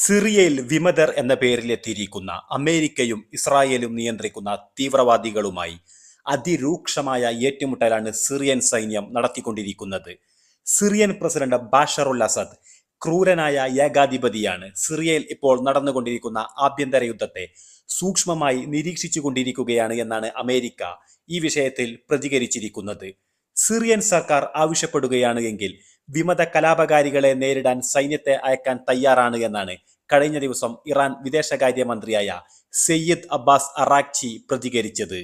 സിറിയയിൽ വിമതർ എന്ന പേരിലെത്തിയിരിക്കുന്ന അമേരിക്കയും ഇസ്രായേലും നിയന്ത്രിക്കുന്ന തീവ്രവാദികളുമായി അതിരൂക്ഷമായ ഏറ്റുമുട്ടലാണ് സിറിയൻ സൈന്യം നടത്തിക്കൊണ്ടിരിക്കുന്നത്. സിറിയൻ പ്രസിഡന്റ് ബാഷറുൽ അസദ് ക്രൂരനായ ഏകാധിപതിയാണ് സിറിയയിൽ ഇപ്പോൾ നടന്നുകൊണ്ടിരിക്കുന്ന ആഭ്യന്തര യുദ്ധത്തെ സൂക്ഷ്മമായി നിരീക്ഷിച്ചുകൊണ്ടിരിക്കുകയാണ് എന്നാണ് അമേരിക്ക ഈ വിഷയത്തിൽ പ്രതികരിച്ചിരിക്കുന്നത്. സിറിയൻ സർക്കാർ ആവശ്യപ്പെടുകയാണ് എങ്കിൽ വിമത കലാപകാരികളെ നേരിടാൻ സൈന്യത്തെ അയക്കാൻ തയ്യാറാണ് എന്നാണ് കഴിഞ്ഞ ദിവസം ഇറാൻ വിദേശകാര്യമന്ത്രിയായ സയ്യിദ് അബ്ബാസ് അറാഖ്ചി പ്രതികരിച്ചത്.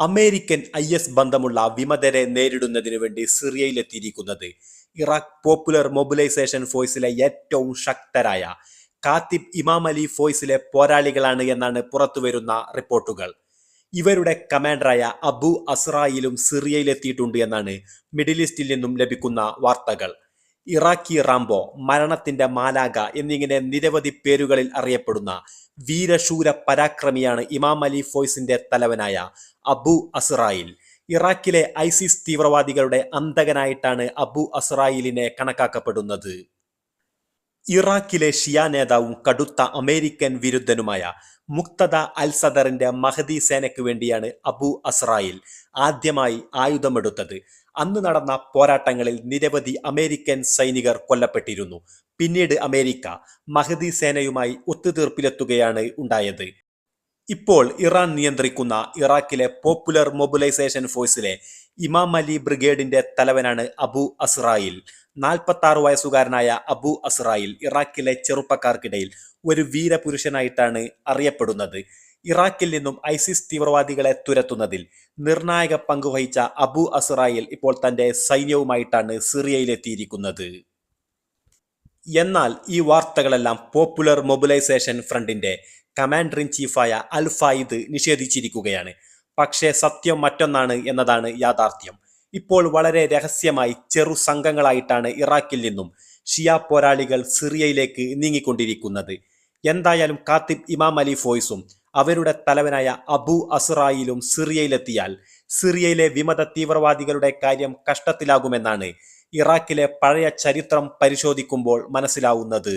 അമേരിക്കൻ ഐ എസ് ബന്ധമുള്ള വിമതരെ നേരിടുന്നതിനു വേണ്ടി സിറിയയിലെത്തിയിരിക്കുന്നത് ഇറാഖ് പോപ്പുലർ മൊബിലൈസേഷൻ ഫോഴ്സിലെ ഏറ്റവും ശക്തരായ കാത്തിബ് ഇമാം അലി ഫോഴ്സിലെ പോരാളികളാണ് എന്നാണ് പുറത്തുവരുന്ന റിപ്പോർട്ടുകൾ. ഇവരുടെ കമാൻഡറായ അബു അസ്രായിലും സിറിയയിലെത്തിയിട്ടുണ്ട് എന്നാണ് മിഡിൽ ഈസ്റ്റിൽ നിന്നും ലഭിക്കുന്ന വാർത്തകൾ. ഇറാഖി റാംബോ മരണത്തിന്റെ മാലാഖ എന്നിങ്ങനെ നിരവധി പേരുകളിൽ അറിയപ്പെടുന്ന വീരശൂര പരാക്രമിയാണ് ഇമാം അലി ഫോയ്സിന്റെ തലവനായ അബു അസ്രായിൽ. ഇറാഖിലെ ഐസിസ് തീവ്രവാദികളുടെ അന്തകനായിട്ടാണ് അബു അസ്രായിലിനെ കണക്കാക്കപ്പെടുന്നത്. ഇറാഖിലെ ഷിയ നേതാവും കടുത്ത അമേരിക്കൻ വിരുദ്ധനുമായ മുക്തദ അൽ സദറിന്റെ മഹദി സേനയ്ക്ക് വേണ്ടിയാണ് അബു അസ്രായിൽ ആദ്യമായി ആയുധമെടുത്തത്. അന്ന് നടന്ന പോരാട്ടങ്ങളിൽ നിരവധി അമേരിക്കൻ സൈനികർ കൊല്ലപ്പെട്ടിരുന്നു. പിന്നീട് അമേരിക്ക മഹദി സേനയുമായി ഒത്തുതീർപ്പിലെത്തുകയാണ് ഉണ്ടായത്. ഇപ്പോൾ ഇറാൻ നിയന്ത്രിക്കുന്ന ഇറാഖിലെ പോപ്പുലർ മൊബിലൈസേഷൻ ഫോഴ്സിലെ ഇമാം അലി ബ്രിഗേഡിന്റെ തലവനാണ് അബു അസ്രായിൽ. നാൽപ്പത്തി ആറ് വയസ്സുകാരനായ അബു അസ്രായിൽ ഇറാഖിലെ ചെറുപ്പക്കാർക്കിടയിൽ ഒരു വീരപുരുഷനായിട്ടാണ് അറിയപ്പെടുന്നത്. ഇറാഖിൽ നിന്നും ഐസിസ് തീവ്രവാദികളെ തുരത്തുന്നതിൽ നിർണായക പങ്കുവഹിച്ച അബു അസ്രായിൽ ഇപ്പോൾ തന്റെ സൈന്യവുമായിട്ടാണ് സിറിയയിലെത്തിയിരിക്കുന്നത്. എന്നാൽ ഈ വാർത്തകളെല്ലാം പോപ്പുലർ മൊബിലൈസേഷൻ ഫ്രണ്ടിന്റെ കമാൻഡർ ഇൻ ചീഫായ അൽഫായിദ് നിഷേധിച്ചിരിക്കുകയാണ്. പക്ഷേ സത്യം മറ്റൊന്നാണ് എന്നതാണ് യാഥാർത്ഥ്യം. ഇപ്പോൾ വളരെ രഹസ്യമായി ചെറു സംഘങ്ങളായിട്ടാണ് ഇറാഖിൽ നിന്നും ഷിയ പോരാളികൾ സിറിയയിലേക്ക് നീങ്ങിക്കൊണ്ടിരിക്കുന്നത്. എന്തായാലും കാത്തിബ് ഇമാം അലി ഫോയ്സും അവരുടെ തലവനായ അബു അസ്രായിലും സിറിയയിലെത്തിയാൽ സിറിയയിലെ വിമത തീവ്രവാദികളുടെ കാര്യം കഷ്ടത്തിലാകുമെന്നാണ് ഇറാഖിലെ പഴയ ചരിത്രം പരിശോധിക്കുമ്പോൾ മനസ്സിലാവുന്നത്.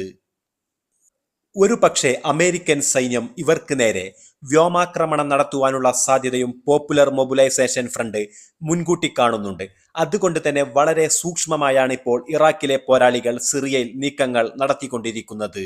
ഒരു പക്ഷേ അമേരിക്കൻ സൈന്യം ഇവർക്ക് നേരെ വ്യോമാക്രമണം നടത്തുവാനുള്ള സാധ്യതയും പോപ്പുലർ മൊബിലൈസേഷൻ ഫ്രണ്ട് മുൻകൂട്ടി കാണുന്നുണ്ട്. അതുകൊണ്ട് തന്നെ വളരെ സൂക്ഷ്മമായാണ് ഇപ്പോൾ ഇറാഖിലെ പോരാളികൾ സിറിയയിൽ നീക്കങ്ങൾ നടത്തിക്കൊണ്ടിരിക്കുന്നത്.